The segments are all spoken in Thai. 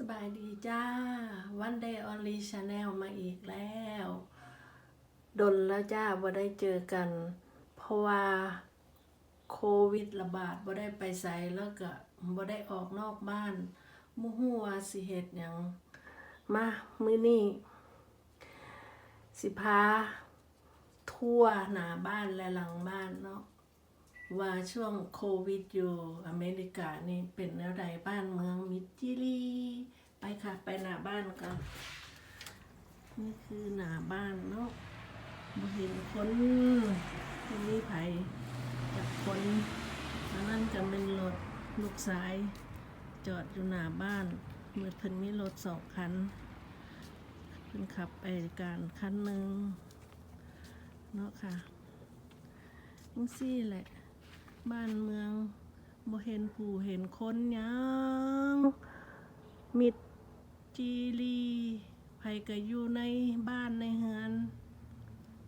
สบายดีจ้า วันเดย์ออนลีชาแนลมาอีกแล้ว ดนแล้วจ้าบ่ได้เจอกัน เพราะว่าโควิดระบาดบ่ได้ไปไสแล้วก็บ่ได้ออกนอกบ้านมู่ฮู้ว่าสิเฮ็ดหยังมามื้อนี้สิพาทั่วหน้าบ้านและหลังบ้านเนาะ ว่าช่วงโควิดอยู่อเมริกานี่เป็นแนวใดบ้านเมืองมิจิลีไปค่ะ ไปหน้าบ้านกัน นี่คือหน้าบ้านเนาะบ่เห็นคนไม่มีไผจากคนนนั้นก็เป็นรถลูกสาย จอดอยู่หน้าบ้านเมื่อเพิ่นมีรถสองคันเพิ่นขับไปการคันหนึ่งเนาะค่ะจังซี่แหละ บ้านเมืองบ่เห็นผู้เห็นคนยังมิดจีรีไผก็อยู่ในบ้านในเฮือน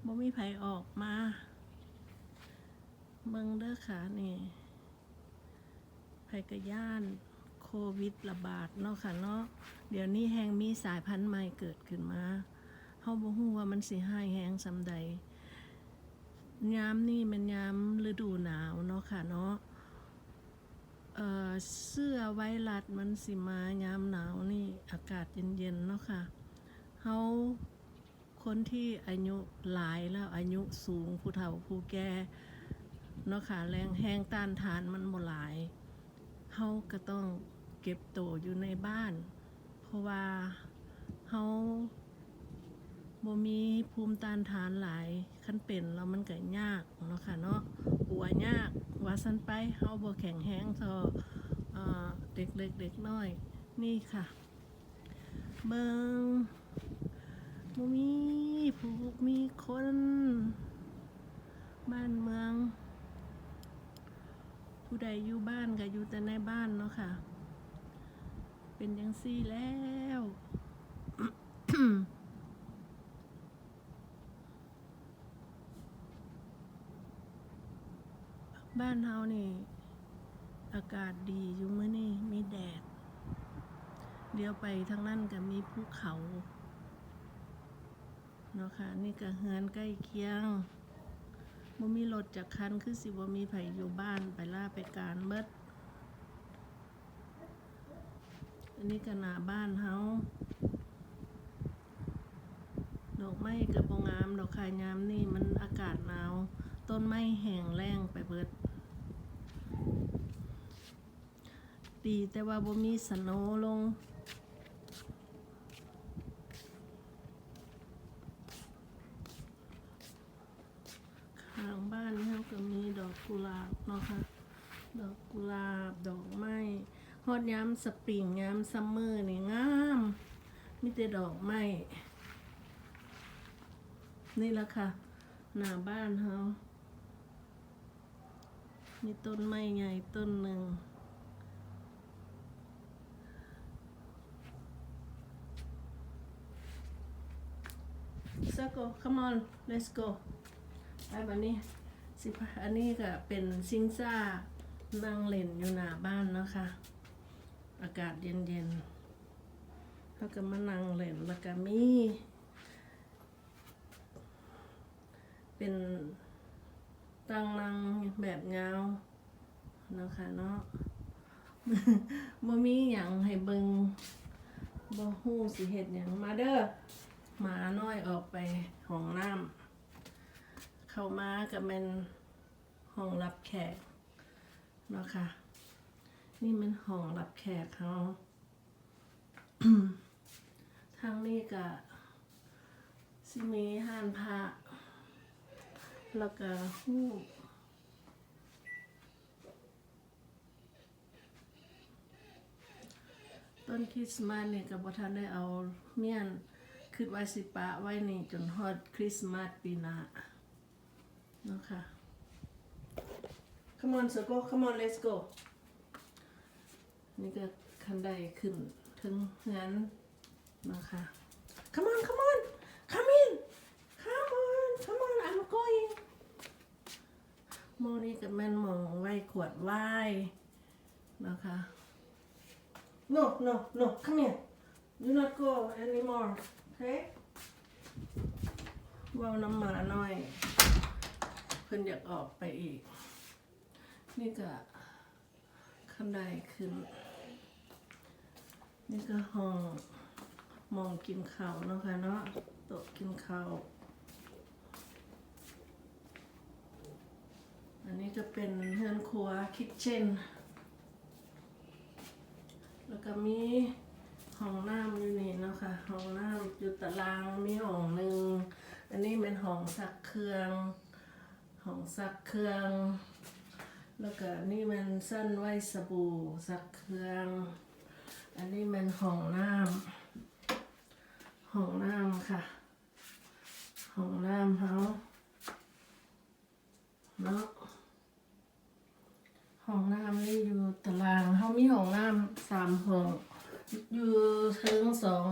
บ่มีไผออกมาเบิ่งเด้อค่ะนี่ไผก็ย่านโควิดระบาดเนาะค่ะเนาะเดี๋ยวนี้แฮงมีสายพันธุ์ใหม่เกิดขึ้นมาเฮาบ่ฮู้ว่ามันสิหายแฮงซำใด ยามนี่มันยามฤดูหนาวเนาะค่ะเนาะเอ่อเสื้อไวรัสมันสิมายามหนาวนี่อากาศเย็นๆเนาะค่ะเฮาคนที่อายุหลายแล้วอายุสูงผู้เฒ่าผู้แก่เนาะค่ะแรงแห้งต้านทานมันบ่หลายเฮาก็ต้องเก็บตัวอยู่ในบ้าน เพราะว่าเฮา บ่มีภูมิต้านทานหลายคันเป็นแล้วมันก็ยากเนาะค่ะเนาะปัวยากว่าสันไปเฮาบ่แข็งแรงเท่าเอ่อเด็กเล็กเด็กน้อย นี่ค่ะ เบิงบ่มีผู้มีคนบ้านเมือง ผู้ใดอยู่บ้านก็อยู่แต่ในบ้านเนาะค่ะ เป็นจังซี่แล้ว บ้านเฮานี่ อากาศดีอยู่มื้อนี่มีแดด เดี๋ยวไปทางนั้นก็มีภูเขาเนาะค่ะ นี่ก็เฮือนใกล้เคียงบ่มีรถจักคันคือสิบ่มีไผอยู่บ้านไปล่าไปการเบิดอันนี้ก็หน้าบ้านเฮาดอกไม้กับบ่งาม ดอกขายามนี่มันอากาศหนาว ต้นไม้แห้งแล้งไปเบิด ดีแต่ว่าบ่มีสโนลง ข้างบ้านเขาก็มีดอกกุหลาบเนาะค่ะ ดอกกุหลาบ ดอกไม้ฮอดยามสปริงยามซัมเมอร์นี่งามมีแต่ดอกไม้นี่ละค่ะ หน้าบ้านเขามีต้นไม้ใหญ่ต้นหนึ่ง So go come on let's go ไปบันนี้สิพาอันนี้ก็เป็นซิงซ่านั่งเล่นอยู่หน้าบ้านเนาะคะอากาศเย็นๆแล้วก็มานั่งเล่นแล้วก็มี เป็นตั้งนั่งแบบยาเนาะคะเนาะบ่มีหยังให้เบิงบ่ฮู้สิเฮ็ดหยังมาเด้อ หมาน้อยออกไปห้องน้ำเข้ามาก็เป็นห้องรับแขกเนาะค่ะ นี่มันห้องรับแขกเขาทางนี้ก็สิมีห้านพระแล้วก็ฮู้ต้นคริสต์มาสเนี่ยก็บ่ทันได้เอาเมียน คิดว่าสิปะไว้นี่จนฮอดคริสต์มาสปีหน้าเนาะค่ะ Come on so go come on let's go นี่ก็คันไดขึ้นถึงงั้นนะคะ Come on come on come in come on come on I'm going โมนี่กับแม่นมองไว้ขวดไหว้นะคะ no no no come here do not go anymore okay เว่าน้ำหมาหน่อย เพิ่นอยากออกไปอีก นี่ก็ขั้นไดขึ้น นี่ก็ห้องมองกินข้าวเนาะค่ะเนาะโต๊ะกินข้าวอันนี้ก็เป็นเฮือนครัวคิทเช่น แล้วก็มี ห้องน้ำอยู่นี่เนาะค่ะห้องน้ำอยู่ตารางมีห้องหนึ่งอันนี้เป็นห้องซักเครื่องห้องซักเครื่อง แล้วก็นี่มันสั้นไว้สบู่ซักเครื่อง อันนี้มันห้องน้ำห้องน้ำค่ะห้องน้ำเขาเนาะห้องน้ำนี่อยู่ตารางเขามีห้องน้ำสามห้อง อยู่เทิงสอง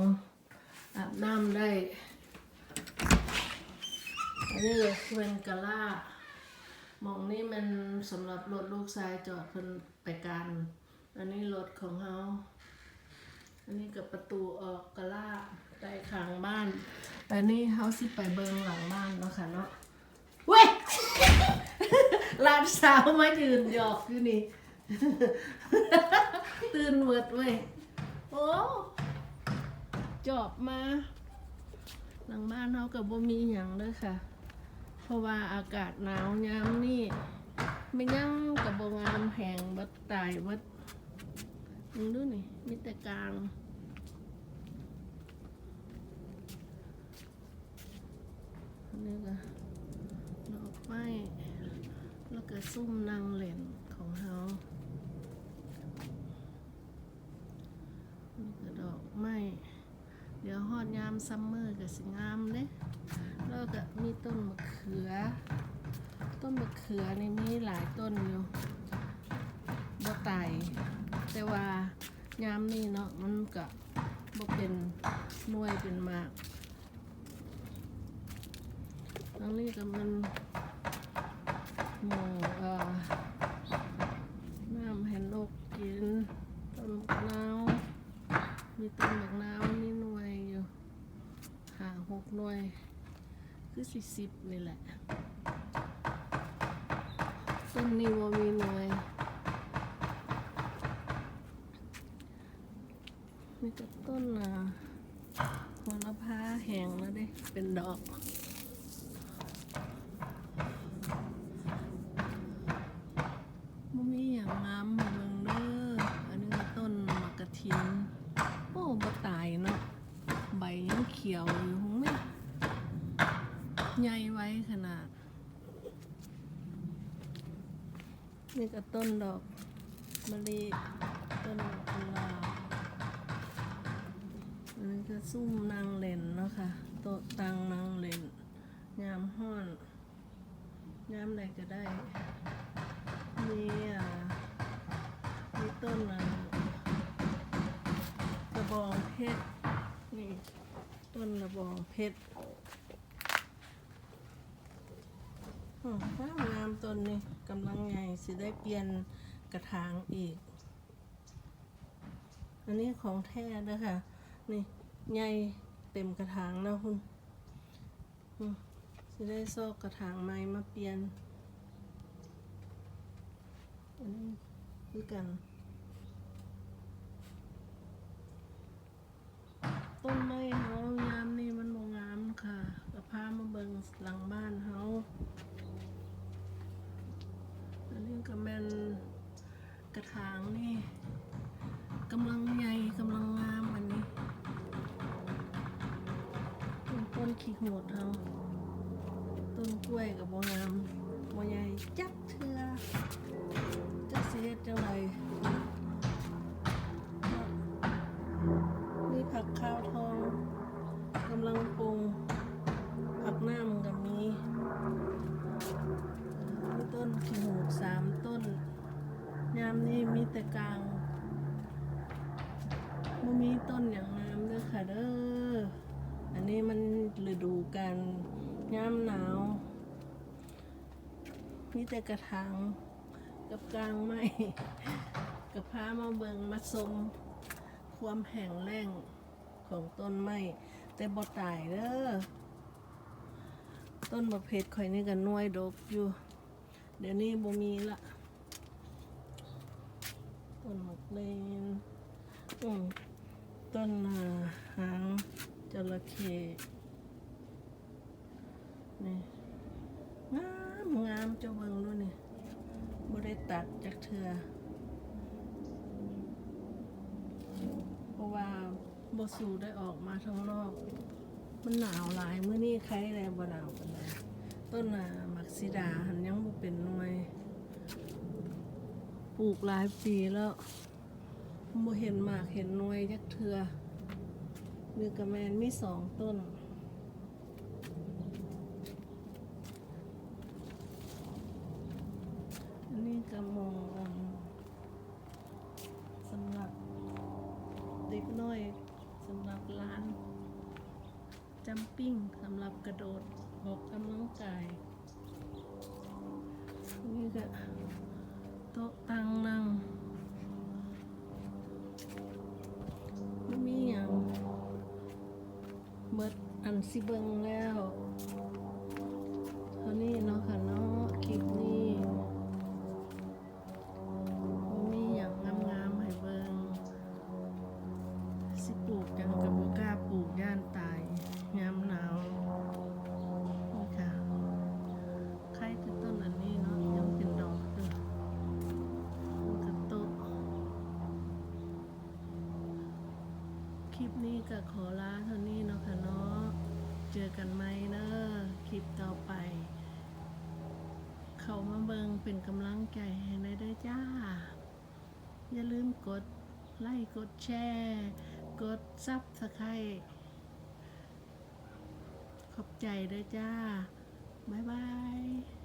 อาบน้ำได้ อันนี้เป็นกะล่าหมองนี่มันสำหรับรถลูกชายจอดเพิ่นไปกันอันนี้รถของเขาอันนี้กับประตูออกกะล่าใต้ขางบ้านอันนี้เขาสิไปเบิงหลังบ้านเนาะค่ะเนาะเว้ยหลานสาวมายืนหยอกอยู่นี่ ตื่นเวิดเว้ย อ้ จอบมา หลังบ้านเขากับบ่มีหยังเลยค่ะ เพราะว่าอากาศหนาวยามนี่ไม่ยังกับบ่งามแหงบัดตายบัดมึงดูนี่มีแต่กลางนนี้ก็ดอกไม้แล้วก็ซุ่มนางเหล่นของเขานี่ก็ดอกไม้ เดี๋ยวฮอดยาม ซัมเมอร์ก็สิงามเด้แล้วก็มีต้นมะเขือ ต้นมะเขือในี่มีหลายต้นอยู่บ่ตายแต่ว่ายามนี้เนาะมันก็บ่เป็นหน่วยเป็นมากอันนี้ก็มันหมูเอ่อน้ำเห็นอกกินต้นมะนาวมีต้นมะนาวนี่หน่วยอยู่หา หน่วย คือสี่สิบนี่แหละต้นนี้ว่ามีหน่วย มีแต่ต้นอะหัวละพาแห้งแล้วเด้ เป็นดอกบ่มีอย่างงามให้เบิ่งเด้อ อันนี้ต้นมะกระถิน โอ้บ่ตายเนาะ ใบยังเขียวอยู่ ใหญ่ไว้ขนาด นี่ก็ต้นดอกมะลิต้นดอกกุหลาบอันนี้ก็ซุ่มนางเลนเนาะค่ะโต๊ะตังนางเลนยามห้อนยามใดก็ได้มีอ่ามีต้นอะกระบองเพชรนี่ต้นกระบองเพชร อืมงามงามต้นนี่กำลังใหญ่สิได้เปลี่ยนกระถางอีก อันนี้ของแท้ด้อค่ะ นี่ใหญ่เต็มกระถางแล้วคุณสิได้ซอกกระถางใหม่มาเปลี่ยน อันนี้คือกัน ต้นไม้เฮายามนี่มันบ่งามค่ะก็พา มาเบิงหลังบ้านเฮาอันนี้ก็แม่นกระถางนี่กำลังใหญ่กำลังงามอันนี้ต้นต้นขี้หูดเฮาต้นกล้วยกับบ่งามบ่ใหญ่จักเทื่อจะสิเฮ็ดจังไร แต่กลางบ่มีต้นอย่างงามเด้อค่ะเด้อ อันนี้มันฤดูการยามหนาวมีแต่กระถางกับกลางไม้กับพามาเบิงมาสมความแห้งแล้งของต้นไม้แต่บ่ตายเด้อต้นมะเพชรข่อยนี่ก็หน่วยดกอยู่ เดี๋ยวนี้บ่มีละ ต้นมะเลนอืมต้นอ่าหางจระเข้นี่งามงามเจ้าเบิ่งดูนี่บ่ได้ตัดจากเทือเพราะว่าบสูได้ออกมาข้างนอก มันหนาวหลายเมื่อนี้ใครแลบ่หนาวปานใดต้นน่ะมักซิดาหันยังบ่เป็นหน่วย ปลูกหลายปีแล้วบ่เห็นหมากเห็นหน่วยจักเทือนี่กระแมนมีสองต้น อันนี้กระมอืมสำหรับเด็กน้อยสำหรับร้านจัมปิ้งสำหรับกระโดดออกกำลังกายนี่ก็ โต๊ะตั้งนั่งไม่มีอย่างเบิดอันสิเบิง คลิปนี้ก็ขอลาเท่านี้เนาะค่ะเนาะ เจอกันไหมเนอะคลิปต่อไป เขามาเบิงเป็นกำลังใจให้ได้เด้จ้า อย่าลืมกดไลค์กดแชร์ กดซับสไครต์ขอบใจด้วยจ้า บ๊ายบาย